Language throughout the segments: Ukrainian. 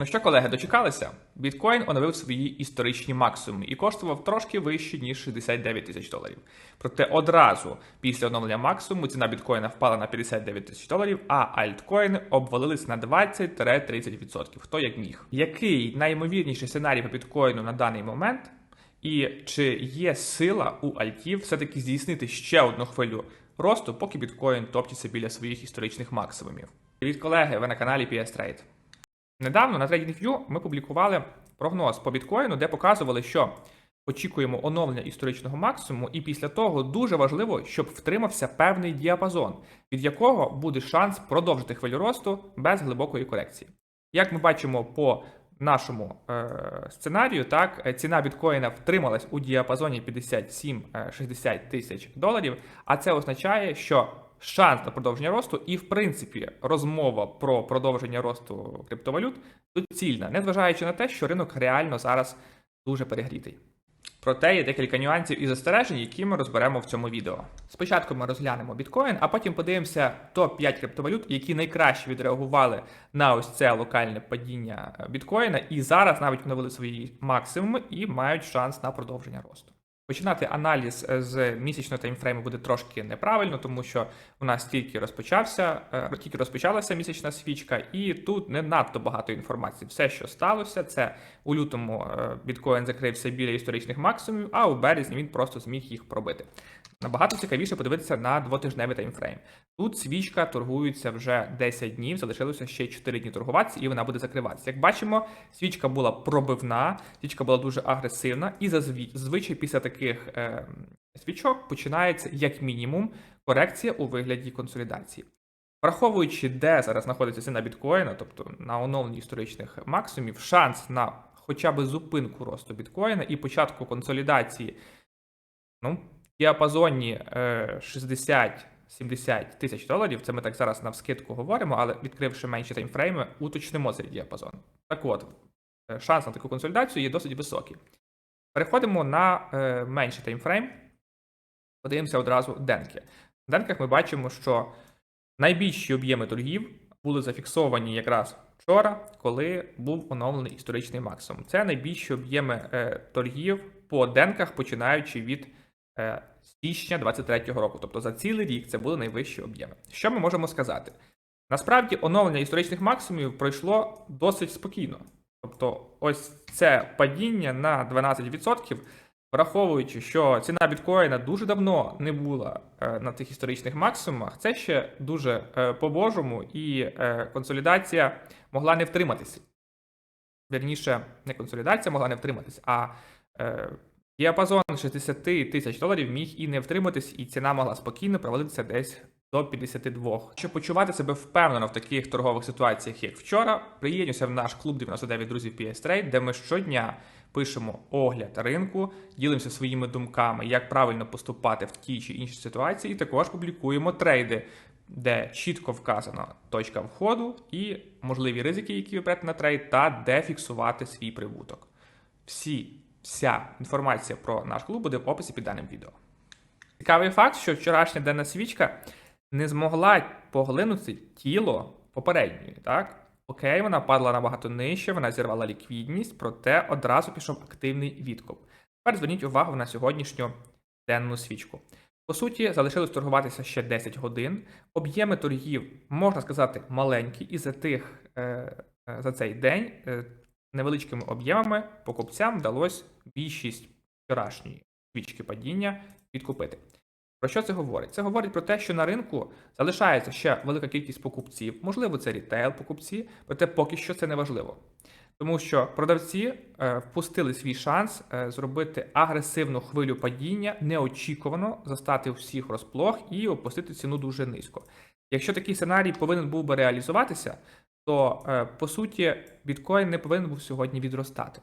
Ну що, колеги, дочекалися? Біткоін оновив свої історичні максимуми і коштував трошки вище, ніж 69 тисяч доларів. Проте одразу після оновлення максимуму ціна біткоїна впала на 59 тисяч доларів, а альткоїни обвалились на 20-30%. Хто як міг. Який найімовірніший сценарій по біткоїну на даний момент? І чи є сила у альтів все-таки здійснити ще одну хвилю росту, поки біткоін топчеться біля своїх історичних максимумів? Привіт, колеги! Ви на каналі PS Trade. Недавно на TradingView ми публікували прогноз по біткоїну, де показували, що очікуємо оновлення історичного максимуму, і після того дуже важливо, щоб втримався певний діапазон, від якого буде шанс продовжити хвилю росту без глибокої корекції. Як ми бачимо по нашому е, сценарію, так е, ціна біткоїна втрималась у діапазоні 57-60 тисяч доларів, а це означає, що шанс на продовження росту, і в принципі розмова про продовження росту криптовалют доцільна, незважаючи на те, що ринок реально зараз дуже перегрітий. Проте є декілька нюансів і застережень, які ми розберемо в цьому відео. Спочатку ми розглянемо біткоін, а потім подивимося топ-5 криптовалют, які найкраще відреагували на ось це локальне падіння біткоїна, і зараз навіть оновили свої максимуми і мають шанс на продовження росту. Починати аналіз е, з місячного таймфрейму буде трошки неправильно, тому що у нас тільки розпочався, е, тільки розпочалася місячна свічка, і тут не надто багато інформації. Все, що сталося, це у лютому е, біткоін закрився біля історичних максимумів, а у березні він просто зміг їх пробити. Набагато цікавіше подивитися на двотижневий таймфрейм. Тут свічка торгується вже 10 днів, залишилося ще 4 дні торгуватися, і вона буде закриватися. Як бачимо, свічка була пробивна, свічка була дуже агресивна, і зазвичай після таких е, свічок починається як мінімум корекція у вигляді консолідації. Враховуючи, де зараз знаходиться ціна біткоїна, тобто на оновленні історичних максимумів, шанс на хоча б зупинку росту біткоїна і початку консолідації, ну, в діапазоні е, 60-70 тисяч доларів, це ми так зараз на вскидку говоримо, але відкривши менші таймфрейми, уточнимо цей діапазон. Так от, е, шанс на таку консолідацію є досить високий. Переходимо на е, менший таймфрейм. Подивимося одразу денки. В денках ми бачимо, що найбільші об'єми торгів були зафіксовані якраз вчора, коли був оновлений історичний максимум. Це найбільші об'єми е, торгів по денках, починаючи від е, січня 2023 року. Тобто за цілий рік це були найвищі об'єми. Що ми можемо сказати? Насправді оновлення історичних максимумів пройшло досить спокійно. Тобто, ось це падіння на 12%, враховуючи, що ціна біткоїна дуже давно не була е, на тих історичних максимумах, це ще дуже е, по-божому, і е, консолідація могла не втриматися. Вірніше, не консолідація могла не втриматись, а е, діапазон 60 тисяч доларів міг і не втриматись, і ціна могла спокійно провалитися десь до 52. Щоб почувати себе впевнено в таких торгових ситуаціях, як вчора, приєднуйся в наш клуб 99 друзів PS Trade, де ми щодня пишемо огляд ринку, ділимося своїми думками, як правильно поступати в тій чи іншій ситуації, і також публікуємо трейди, де чітко вказано точка входу і можливі ризики, які ви на трейд, та де фіксувати свій прибуток. Всі, вся інформація про наш клуб буде в описі під даним відео. Цікавий факт, що вчорашня денна свічка не змогла поглинути тіло попередньої. Так? Окей, вона падала набагато нижче, вона зірвала ліквідність, проте одразу пішов активний відкуп. Тепер зверніть увагу на сьогоднішню денну свічку. По суті, залишилось торгуватися ще 10 годин. Об'єми торгів, можна сказати, маленькі, і за тих е, е, за цей день е, невеличкими об'ємами покупцям вдалося більшість вчорашньої свічки падіння відкупити. Про що це говорить? Це говорить про те, що на ринку залишається ще велика кількість покупців, можливо, це рітейл-покупці, проте поки що це не важливо. Тому що продавці е, впустили свій шанс е, зробити агресивну хвилю падіння, неочікувано застати всіх розплох і опустити ціну дуже низько. Якщо такий сценарій повинен був би реалізуватися, то е, по суті біткоін не повинен був сьогодні відростати.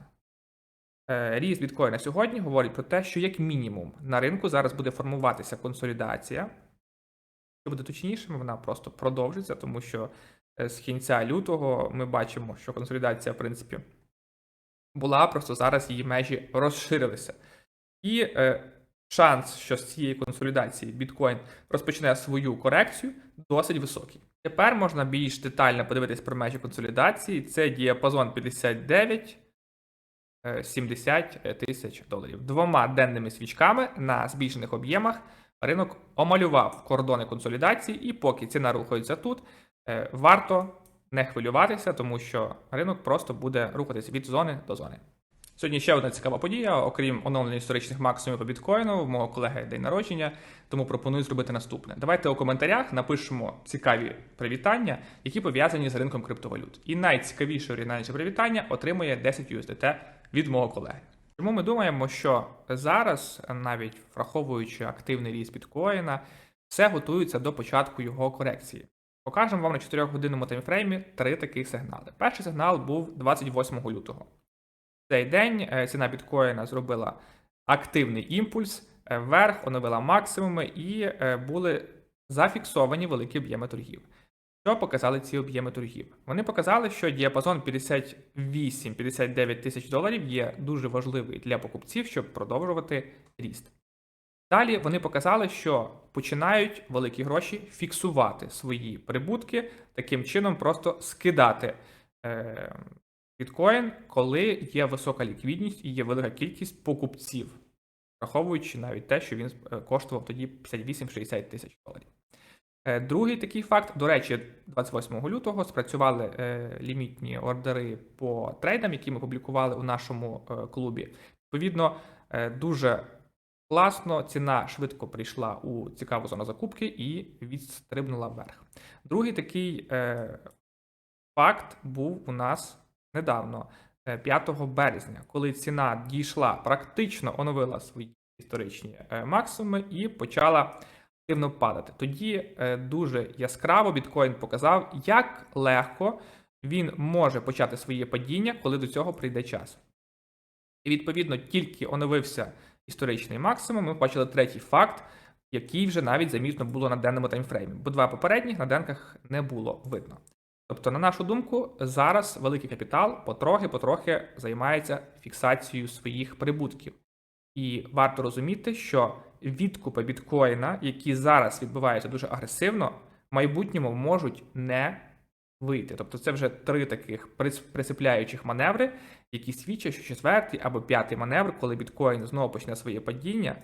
Е, Ріст біткоїна сьогодні говорить про те, що як мінімум на ринку зараз буде формуватися консолідація. Що буде точнішим, вона просто продовжиться, тому що е, з кінця лютого ми бачимо, що консолідація, в принципі, була, просто зараз її межі розширилися. І шанс, що з цієї консолідації біткоін розпочне свою корекцію, досить високий. Тепер можна більш детально подивитись про межі консолідації. Це діапазон 59 е, 70 тисяч доларів. Двома денними свічками на збільшених об'ємах ринок омалював кордони консолідації, і поки ціна рухається тут, е, варто не хвилюватися, тому що ринок просто буде рухатися від зони до зони. Сьогодні ще одна цікава подія, окрім оновлення історичних максимумів по біткоїну, в мого колеги день народження, тому пропоную зробити наступне. Давайте у коментарях напишемо цікаві привітання, які пов'язані з ринком криптовалют. І найцікавіше оригінальніше привітання отримує 10 USDT від мого колеги. Чому ми думаємо, що зараз, навіть враховуючи активний ріст біткоїна, все готується до початку його корекції. Покажемо вам на 4-годинному таймфреймі три таких сигнали. Перший сигнал був 28 лютого. Цей день е, ціна біткоїна зробила активний імпульс е, вверх, оновила максимуми і е, були зафіксовані великі об'єми торгів. Що показали ці об'єми торгів? Вони показали, що діапазон 58-59 тисяч доларів є дуже важливий для покупців, щоб продовжувати ріст. Далі вони показали, що починають великі гроші фіксувати свої прибутки, таким чином просто скидати е, біткоін, коли є висока ліквідність і є велика кількість покупців, враховуючи навіть те, що він е, коштував тоді 58-60 тисяч доларів. Е, Другий такий факт, до речі, 28 лютого спрацювали е, лімітні ордери по трейдам, які ми публікували у нашому клубі. Відповідно, дуже класно ціна швидко прийшла у цікаву зону закупки і відстрибнула вверх. Другий такий факт був у нас недавно, е, 5 березня, коли ціна дійшла, практично оновила свої історичні е, максимуми і почала активно падати. Тоді е, дуже яскраво біткоін показав, як легко він може почати своє падіння, коли до цього прийде час. І відповідно тільки оновився історичний максимум, ми бачили третій факт, який вже навіть замітно було на денному таймфреймі, бо два попередніх на денках не було видно. Тобто, на нашу думку, зараз великий капітал потрохи-потрохи займається фіксацією своїх прибутків. І варто розуміти, що відкупи біткоїна, які зараз відбуваються дуже агресивно, в майбутньому можуть не вийти. Тобто це вже три таких прис- присипляючих маневри, які свідчать, що четвертий або п'ятий маневр, коли біткоін знову почне своє падіння,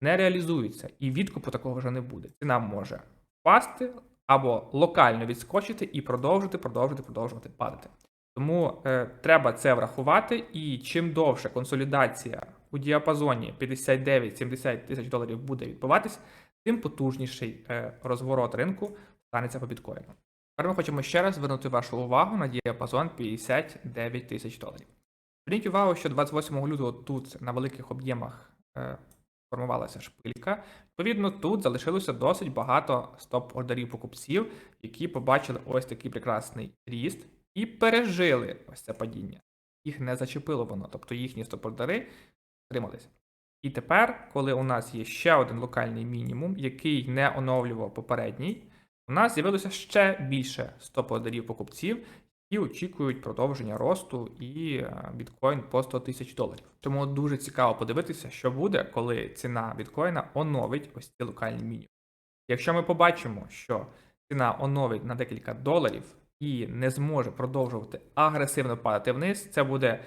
не реалізується, і відкупу такого вже не буде. Ціна може впасти або локально відскочити і продовжити, продовжити, продовжувати падати. Тому е, треба це врахувати, і чим довше консолідація у діапазоні 59-70 тисяч доларів буде відбуватись, тим потужніший е, розворот ринку станеться по біткоїну. Тепер ми хочемо ще раз звернути вашу увагу на діапазон 59 тисяч доларів. Зверніть увагу, що 28 лютого тут на великих об'ємах е, формувалася шпилька. Відповідно, тут залишилося досить багато стоп-ордерів покупців, які побачили ось такий прекрасний ріст і пережили ось це падіння. Їх не зачепило воно, тобто їхні стоп-ордери трималися. І тепер, коли у нас є ще один локальний мінімум, який не оновлював попередній, у нас з'явилося ще більше стоп-ордерів покупців, які очікують продовження росту і е, біткоін по 100 тисяч доларів. Тому дуже цікаво подивитися, що буде, коли ціна біткоїна оновить ось ці локальні мінімуми. Якщо ми побачимо, що ціна оновить на декілька доларів і не зможе продовжувати агресивно падати вниз, це буде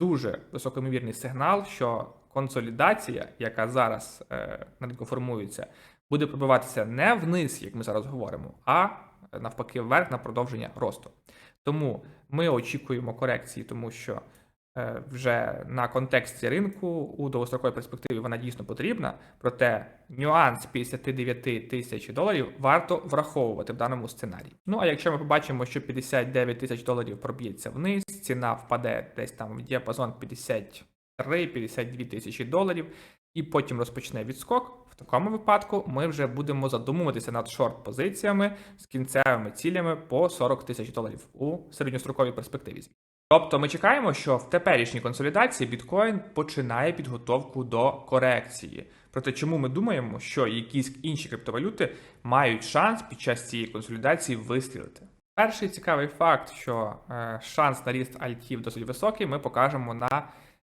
дуже високомірний сигнал, що консолідація, яка зараз е, ринку формується, буде пробиватися не вниз, як ми зараз говоримо, а е, навпаки вверх на продовження росту. Тому ми очікуємо корекції, тому що е, вже на контексті ринку у довгостроковій перспективі вона дійсно потрібна. Проте нюанс 59 тисяч доларів варто враховувати в даному сценарії. Ну а якщо ми побачимо, що 59 тисяч доларів проб'ється вниз, ціна впаде десь там в діапазон 53-52 тисячі доларів, і потім розпочне відскок. В такому випадку ми вже будемо задумуватися над шорт-позиціями з кінцевими цілями по 40 тисяч доларів у середньостроковій перспективі. Тобто ми чекаємо, що в теперішній консолідації біткоін починає підготовку до корекції. Проте чому ми думаємо, що якісь інші криптовалюти мають шанс під час цієї консолідації вистрілити? Перший цікавий факт, що е, шанс на ріст альтів досить високий, ми покажемо на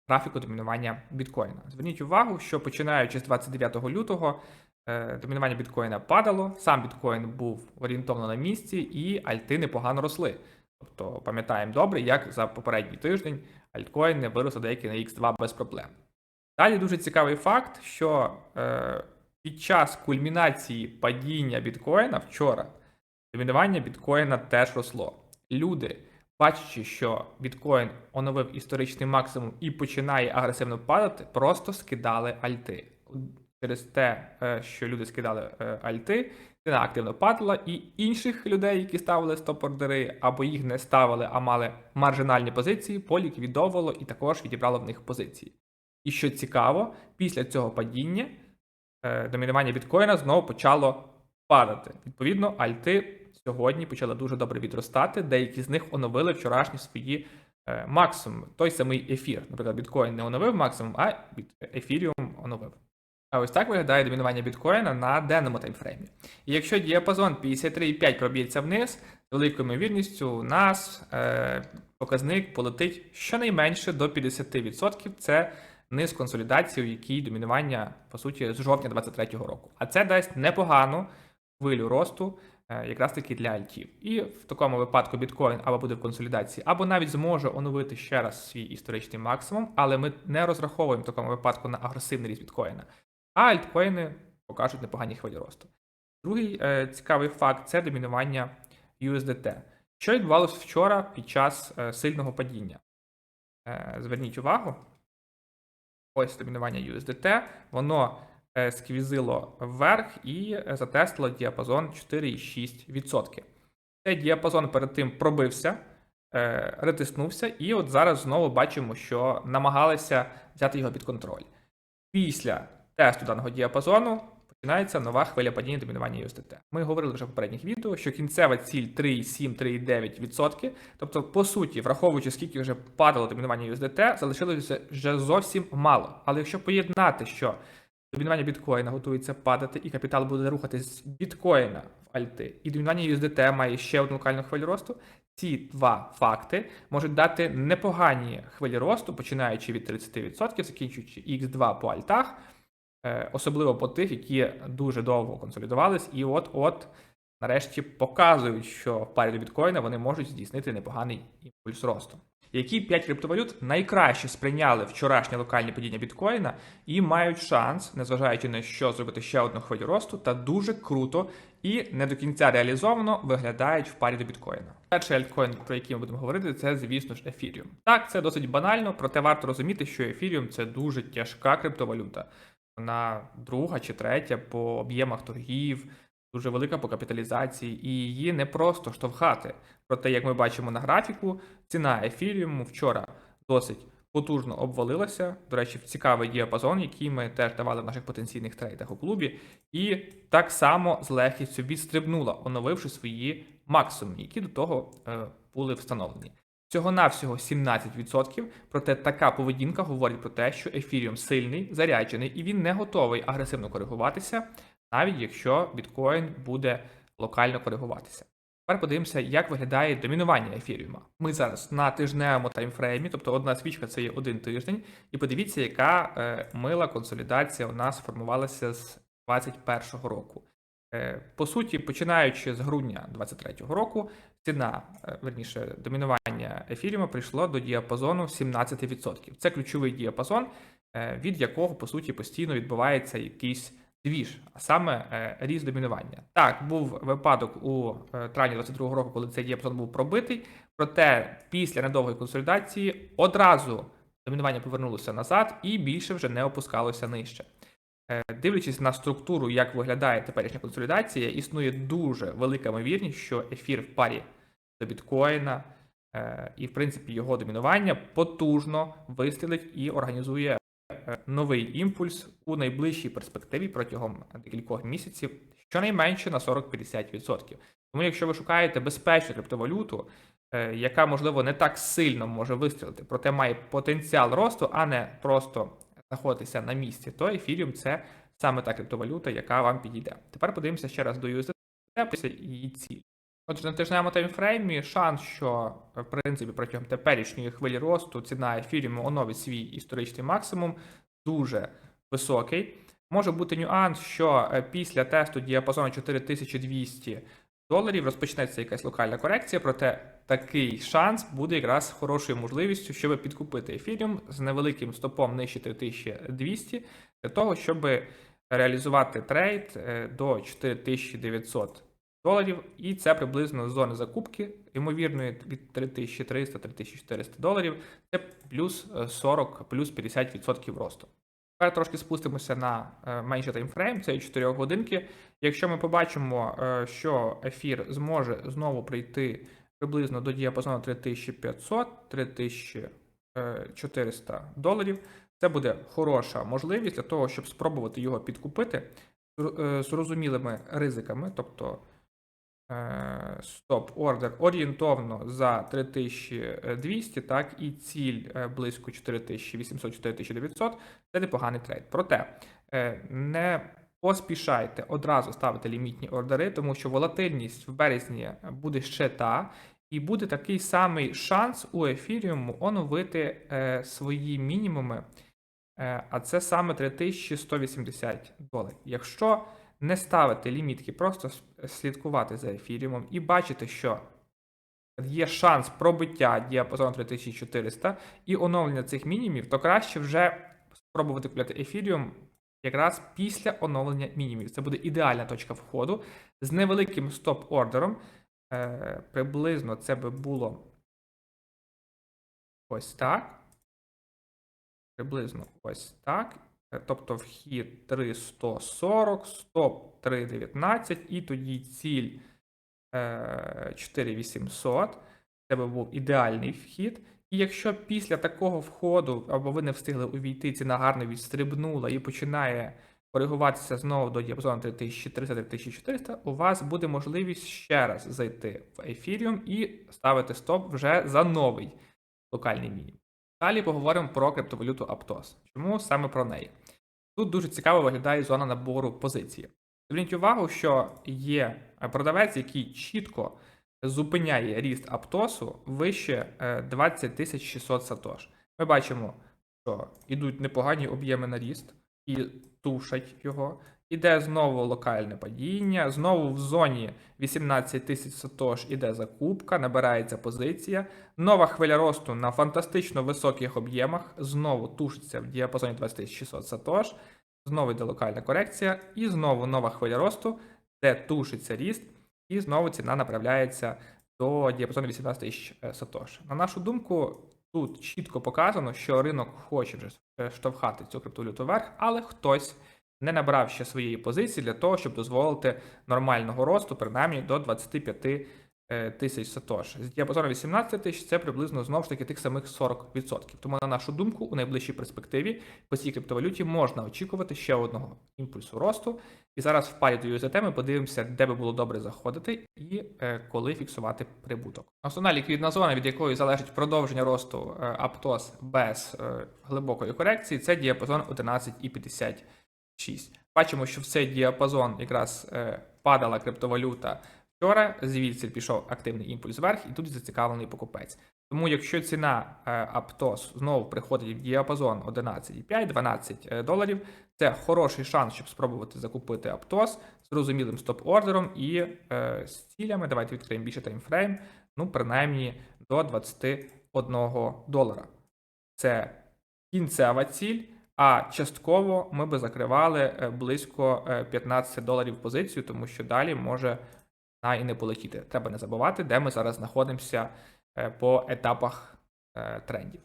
графіку домінування біткоїна. Зверніть увагу, що починаючи з 29 лютого е, домінування біткоїна падало, сам біткоін був орієнтовно на місці, і альти непогано росли. Тобто пам'ятаємо добре, як за попередній тиждень альткоїни виросли деякі на X2 без проблем. Далі дуже цікавий факт, що е, під час кульмінації падіння біткоїна вчора домінування біткоїна теж росло. Люди, бачачи, що біткоін оновив історичний максимум і починає агресивно падати, просто скидали альти. Через те, е, що люди скидали е, альти, ціна активно падала, і інших людей, які ставили стоп-ордери, або їх не ставили, а мали маржинальні позиції, поліквідовувало і також відібрало в них позиції. І що цікаво, після цього падіння е, домінування біткоїна знову почало падати. Відповідно, альти сьогодні почали дуже добре відростати. Деякі з них оновили вчорашні свої е, максимуми. Той самий ефір. Наприклад, біткоін не оновив максимум, а ефіріум оновив. А ось так виглядає домінування біткоїна на денному таймфреймі. І якщо діапазон 53,5 проб'ється вниз, з великою ймовірністю у нас е, показник полетить щонайменше до 50%. Це низ консолідації, у якій домінування, по суті, з жовтня 2023 року. А це дасть непогану хвилю росту якраз таки для альтів. І в такому випадку біткоін або буде в консолідації, або навіть зможе оновити ще раз свій історичний максимум, але ми не розраховуємо в такому випадку на агресивний ріст біткоїна. А альткоїни покажуть непогані хвилі росту. Другий е, цікавий факт це домінування USDT. Що відбувалося вчора під час е, сильного падіння? Е, зверніть увагу. Ось домінування USDT, воно е, сквізило вверх і е, затестило діапазон 4,6%. Цей діапазон перед тим пробився, е, ретиснувся, і от зараз знову бачимо, що намагалися взяти його під контроль. Після тесту даного діапазону починається нова хвиля падіння домінування USDT. Ми говорили вже в попередніх відео, що кінцева ціль 3,7-3,9%. Тобто, по суті, враховуючи, скільки вже падало домінування USDT, залишилося вже зовсім мало. Але якщо поєднати, що домінування біткоїна готується падати, і капітал буде рухатись з біткоїна в альти, і домінування USDT має ще одну локальну хвилю росту. Ці два факти можуть дати непогані хвилі росту, починаючи від 30%, закінчуючи X2 по альтах, е, особливо по тих, які дуже довго консолідувались, і от-от нарешті показують, що в парі до біткоїна вони можуть здійснити непоганий імпульс росту. Які 5 криптовалют найкраще сприйняли вчорашнє локальне падіння біткоїна і мають шанс, незважаючи на що, зробити ще одну хвилю росту, та дуже круто і не до кінця реалізовано виглядають в парі до біткоїна. Перший альткоін, про який ми будемо говорити, це, звісно ж, Ethereum. Так, це досить банально, проте варто розуміти, що Ethereum – це дуже тяжка криптовалюта. Вона друга чи третя по об'ємах торгів, дуже велика по капіталізації, і її не просто штовхати. Проте, як ми бачимо на графіку, ціна ефіріуму вчора досить потужно обвалилася. До речі, цікавий діапазон, який ми теж давали в наших потенційних трейдах у клубі, і так само з легкістю відстрибнула, оновивши свої максимуми, які до того е, були встановлені. Всього навсього 17%, проте така поведінка говорить про те, що ефіріум сильний, заряджений, і він не готовий агресивно коригуватися, навіть якщо біткоін буде локально коригуватися. Тепер подивимося, як виглядає домінування ефіріума. Ми зараз на тижневому таймфреймі, тобто одна свічка це є один тиждень, і подивіться, яка е, мила консолідація у нас формувалася з 2021 року. Е, по суті, починаючи з грудня 2023 року, ціна, е, верніше, домінування ефіріума прийшло до діапазону 17%. Це ключовий діапазон, е, від якого, по суті, постійно відбувається якийсь двіж, а саме е, ріст домінування. Так, був випадок у е, травні 22 року, коли цей діапазон був пробитий, проте після недовгої консолідації одразу домінування повернулося назад і більше вже не опускалося нижче. Е, Дивлячись на структуру, як виглядає теперішня консолідація, існує дуже велика ймовірність, що ефір в парі до біткоїна і, в принципі, його домінування потужно вистрілить і організує новий імпульс у найближчій перспективі протягом декількох місяців, щонайменше на 40-50%. Тому, якщо ви шукаєте безпечну криптовалюту, е, яка можливо не так сильно може вистрілити, проте має потенціал росту, а не просто знаходитися на місці, то Ethereum – це саме та криптовалюта, яка вам підійде. Тепер подивимося ще раз до USDT, і ціль. Отже, на тижневому таймфреймі шанс, що е, в принципі протягом теперішньої хвилі росту ціна ефіріуму оновить свій історичний максимум, дуже високий. Може бути нюанс, що е, після тесту діапазону 4200 доларів розпочнеться якась локальна корекція, проте такий шанс буде якраз хорошою можливістю, щоб підкупити ефіріум з невеликим стопом нижче 3200 для того, щоб реалізувати трейд е, до 4900 доларів, і це приблизно зони закупки, ймовірної від 3300-3400 доларів. Це плюс е, 40, плюс 50% росту. Тепер трошки спустимося на е, менший таймфрейм, це 4 годинки. Якщо ми побачимо, е, що ефір зможе знову прийти приблизно до діапазону 3500-3400 доларів, це буде хороша можливість для того, щоб спробувати його підкупити з е, зрозумілими ризиками, тобто стоп-ордер орієнтовно за 3200, так, і ціль е, близько 4800-4900 це непоганий трейд. Проте е, не поспішайте одразу ставити лімітні ордери, тому що волатильність в березні буде ще та, і буде такий самий шанс у ефіріуму оновити е, свої мінімуми, е, а це саме 3180 доларів. Якщо не ставити лімітки, просто слідкувати за ефіріумом і бачити, що є шанс пробиття діапазону 3400 і оновлення цих мінімумів, то краще вже спробувати купляти ефіріум якраз після оновлення мінімумів. Це буде ідеальна точка входу з невеликим стоп-ордером. Е, приблизно це би було ось так. Приблизно ось так. Е, Тобто вхід 3140, стоп 319 і тоді ціль е, 4800. Це би був ідеальний вхід. І якщо після такого входу, або ви не встигли увійти, ціна гарно відстрибнула і починає коригуватися знову до діапазону 3300-3400, у вас буде можливість ще раз зайти в Ethereum і ставити стоп вже за новий локальний мінімум. Далі поговоримо про криптовалюту Aptos. Чому саме про неї? Тут дуже цікаво виглядає зона набору позиції. Зверніть увагу, що є продавець, який чітко зупиняє ріст Аптосу вище е, 20 600 сатош. Ми бачимо, що йдуть непогані об'єми на ріст і тушать його. Іде знову локальне падіння, знову в зоні 18 тисяч сатош іде закупка, набирається позиція. Нова хвиля росту на фантастично високих об'ємах, знову тушиться в діапазоні 20 600 сатош, знову йде локальна корекція, і знову нова хвиля росту, де тушиться ріст, і знову ціна направляється до діапазону 18 тисяч е, сатош. На нашу думку, тут чітко показано, що ринок хоче вже е, штовхати цю криптовалюту вверх, але хтось не набрав ще своєї позиції для того, щоб дозволити нормального росту, принаймні до 25 е, тисяч сатош. З діапазону 18 тисяч це приблизно знову ж таки тих самих 40%. Тому, на нашу думку, у найближчій перспективі по цій криптовалюті можна очікувати ще одного імпульсу росту. І зараз в парі до USDT ми подивимося, де би було добре заходити і е, коли фіксувати прибуток. Основна ліквідна зона, від якої залежить продовження росту е, Aptos без е, глибокої корекції, це діапазон 11,56. Бачимо, що в цей діапазон якраз е, падала криптовалюта вчора, звідси пішов активний імпульс вверх, і тут зацікавлений покупець. Тому якщо ціна е, Aptos знову приходить в діапазон 11,5-12 доларів, це хороший шанс, щоб спробувати закупити Aptos з розумілим стоп-ордером і е, з цілями. Давайте відкриємо більше таймфрейм, ну, принаймні до 21 долара. Це кінцева ціль, а частково ми би закривали е, близько е, 15 доларів позицію, тому що далі може на і не полетіти. Треба не забувати, де ми зараз знаходимося е, по етапах е, трендів.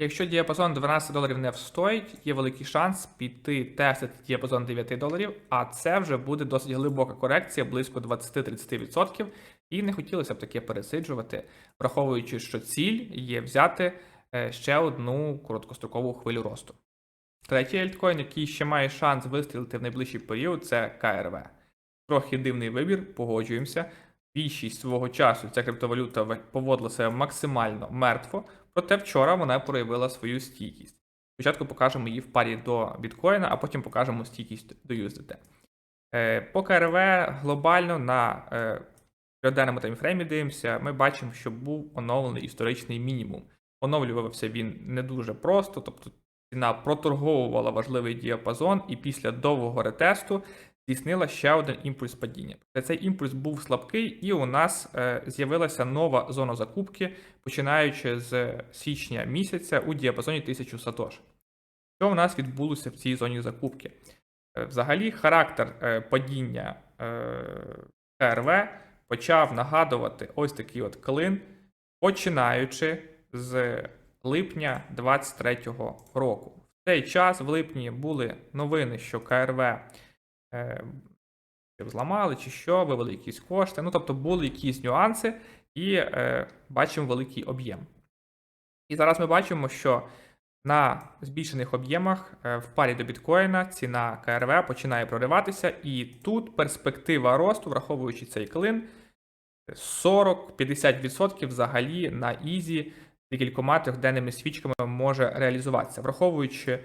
Якщо діапазон 12 доларів не встоїть, є великий шанс піти тестити діапазон 9 доларів, а це вже буде досить глибока корекція, близько 20-30%. І не хотілося б таке пересиджувати, враховуючи, що ціль є взяти е, ще одну короткострокову хвилю росту. Третій альткоін, який ще має шанс вистрілити в найближчий період, це КРВ. Трохи дивний вибір, погоджуємося. Більшість свого часу ця криптовалюта поводила себе максимально мертво, проте вчора вона проявила свою стійкість. Спочатку покажемо її в парі до біткоїна, а потім покажемо стійкість до USDT. Е, По КРВ глобально на е, трьохденному таймфреймі дивимося, ми бачимо, що був оновлений історичний мінімум. Оновлювався він не дуже просто, тобто ціна проторговувала важливий діапазон, і після довгого ретесту здійснила ще один імпульс падіння. Цей імпульс був слабкий, і у нас е, з'явилася нова зона закупки, починаючи з січня місяця у діапазоні 1000 сатош. Що у нас відбулося в цій зоні закупки? Е, Взагалі, характер е, падіння е, почав нагадувати ось такий от клин, починаючи з липня 23-го року. В цей час в липні були новини, що КРВ е, зламали, чи що, вивели якісь кошти. Ну, тобто були якісь нюанси, і е, бачимо великий об'єм. І зараз ми бачимо, що на збільшених об'ємах е, в парі до біткоїна ціна КРВ починає прориватися, і тут перспектива росту, враховуючи цей клин, 40-50% взагалі на ізі декількома трьохденними свічками може реалізуватися, враховуючи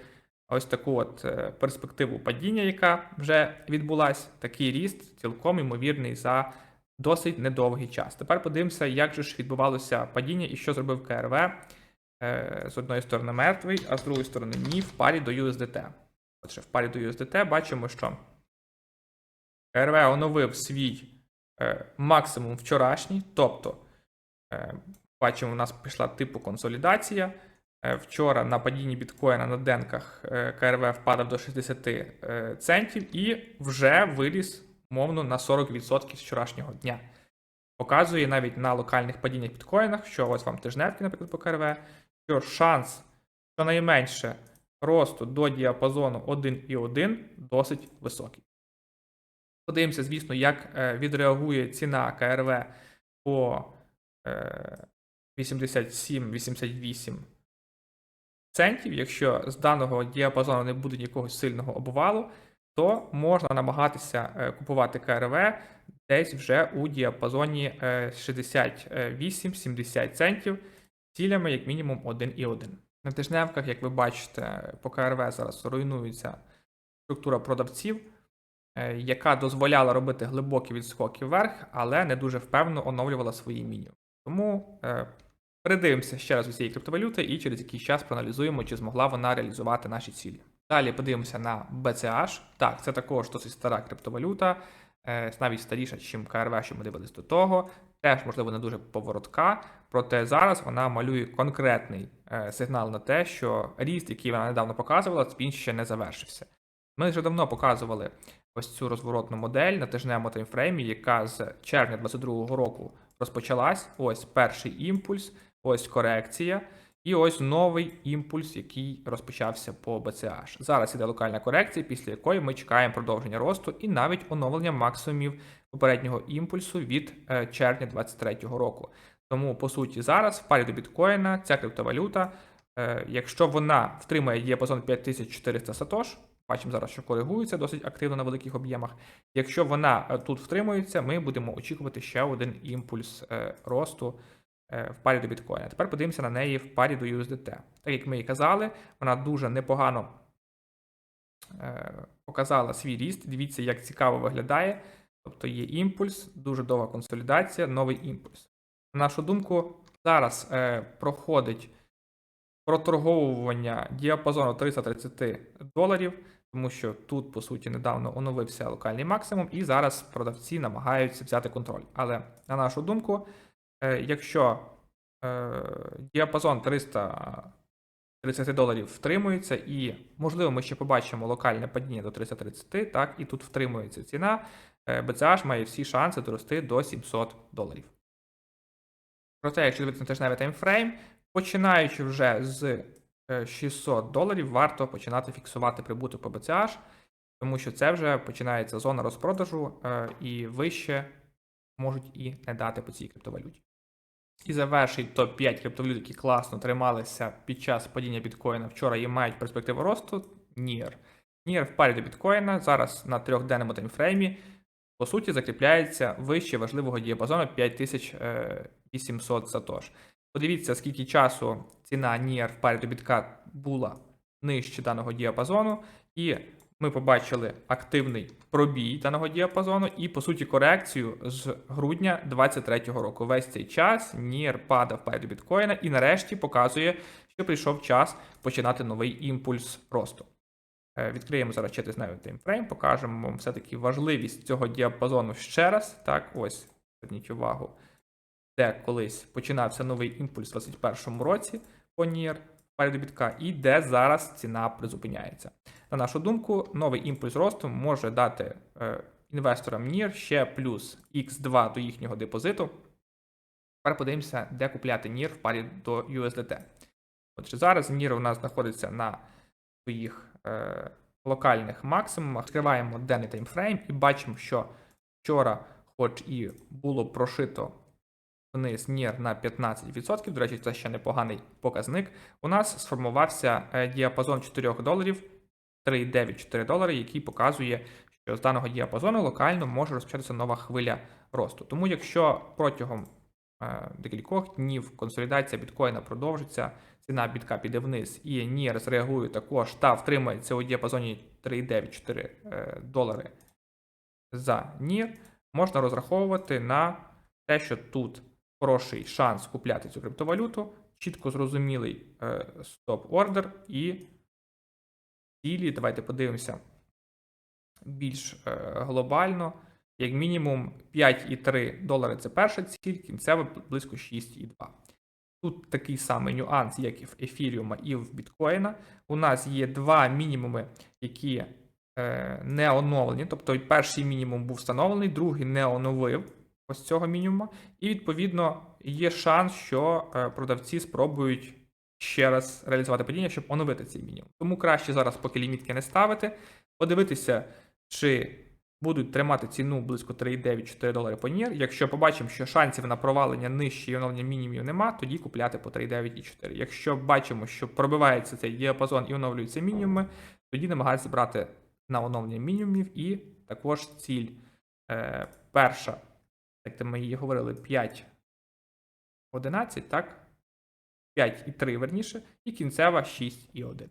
ось таку от е, перспективу падіння, яка вже відбулась, такий ріст цілком ймовірний за досить недовгий час. Тепер подивимося, як же ж відбувалося падіння і що зробив КРВ. Е, З одної сторони мертвий, а з другої сторони ні в парі до USDT. Отже, в парі до USDT бачимо, що КРВ оновив свій е, максимум вчорашній, тобто бачимо, у нас пішла типу консолідація. Е, Вчора на падінні біткоїна на денках е, КРВ впадав до 60 е, центів і вже виріс мовно на 40% з вчорашнього дня. Показує навіть на локальних падіннях біткоїнах, що ось вам тижневки, наприклад, по КРВ, що шанс щонайменше росту до діапазону 1,1 досить високий. Подивимося, звісно, як відреагує ціна КРВ по 87-88 центів. Якщо з даного діапазону не буде якогось сильного обвалу, то можна намагатися е, купувати КРВ десь вже у діапазоні е, 68-70 центів цілями як мінімум 1,1. На тижневках, як ви бачите, по КРВ зараз руйнується структура продавців, е, яка дозволяла робити глибокі відскоки вверх, але не дуже впевнено оновлювала свої мінімуми. Тому е, передивимося ще раз у цієї криптовалюти і через якийсь час проаналізуємо, чи змогла вона реалізувати наші цілі. Далі подивимося на BCH. Так, це також досить стара криптовалюта, е, навіть старіша, ніж КРВ, що ми дивились до того. Теж, можливо, не дуже поворотка, проте зараз вона малює конкретний е, сигнал на те, що ріст, який вона недавно показувала, він ще не завершився. Ми вже давно показували ось цю розворотну модель на тижневому таймфреймі, яка з червня 2022 року розпочалась. Ось перший імпульс, ось корекція. І ось новий імпульс, який розпочався по BCH. Зараз іде локальна корекція, після якої ми чекаємо продовження росту і навіть оновлення максимумів попереднього імпульсу від е, червня 2023 року. Тому, по суті, зараз в парі до біткоїна ця криптовалюта, е, якщо вона втримає діапазон 5400 сатош, бачимо зараз, що коригується досить активно на великих об'ємах. Якщо вона е, тут втримується, ми будемо очікувати ще один імпульс росту в парі до біткоїна. Тепер подивимося на неї в парі до USDT. Так як ми і казали, вона дуже непогано е, показала свій ріст. Дивіться, як цікаво виглядає. Тобто є імпульс, дуже довга консолідація, новий імпульс. На нашу думку, зараз е, проходить проторговування діапазону 330 доларів, тому що тут, по суті, недавно оновився локальний максимум, і зараз продавці намагаються взяти контроль. Але на нашу думку, е, якщо е, діапазон 330 доларів втримується, і, можливо, ми ще побачимо локальне падіння до 330, так, і тут втримується ціна, е, BCH має всі шанси дорости до 700 доларів. Проте, якщо дивитися на тижневий таймфрейм, починаючи вже з е, 600 доларів, варто починати фіксувати прибуток по BCH, тому що це вже починається зона розпродажу е, і вище можуть і не дати по цій криптовалюті. І завершить топ-5 криптовалют, які класно трималися під час падіння біткоїна вчора і мають перспективу росту. NIR. NIR в парі до біткоїна зараз на трьохденному таймфреймі по суті закріпляється вище важливого діапазону 5800 сатош. Подивіться, скільки часу ціна NIR в парі до бітка була нижче даного діапазону, і ми побачили активний пробій даного діапазону і, по суті, корекцію з грудня 2023 року. Весь цей час Нір падав перед біткоїна і нарешті показує, що прийшов час починати новий імпульс росту. Е, Відкриємо зараз четизневий таймфрейм, покажемо вам все-таки важливість цього діапазону ще раз. Так, ось, зверніть увагу, де колись починався новий імпульс у 2021 році по Перед бітка, і де зараз ціна призупиняється. На нашу думку, новий імпульс росту може дати е, інвесторам NIR ще плюс X2 до їхнього депозиту. Тепер подивимося, де купляти NIR в парі до USDT. Отже, зараз NIR у нас знаходиться на своїх е, локальних максимумах. Відкриваємо денний таймфрейм і бачимо, що вчора, хоч і було прошито вниз NIR на 15%, до речі, це ще непоганий показник. У нас сформувався е, діапазон 4 доларів 3,9-4 долари, який показує, що з даного діапазону локально може розпочатися нова хвиля росту. Тому, якщо протягом е, декількох днів консолідація біткоїна продовжиться, ціна бітка піде вниз і NIR зреагує також та втримається у діапазоні 3,9-4 е, долари за NIR, можна розраховувати на те, що тут хороший шанс купляти цю криптовалюту, чітко зрозумілий е, стоп-ордер і цілі. Давайте подивимося більш е, глобально. Як мінімум 5,3 долари це перша ціль, кінцева близько 6,2. Тут такий самий нюанс, як і в ефіріума, і в біткоїна. У нас є два мінімуми, які е, не оновлені. Тобто перший мінімум був встановлений, другий не оновив ось цього мінімума. І відповідно є шанс, що е, продавці спробують ще раз реалізувати падіння, щоб оновити цей мінімум. Тому краще зараз, поки лімітки не ставити, подивитися, чи будуть тримати ціну близько 3,9-4 долари по NIR. Якщо побачимо, що шансів на провалення нижче і оновлення мінімумів нема, тоді купляти по 3,9 і 4. Якщо бачимо, що пробивається цей діапазон і оновлюються мінімуми, тоді намагатися брати на оновлення мінімумів і також ціль е, перша, як ми її говорили, 5 11, так? 5,3 верніше, і кінцева 6,1.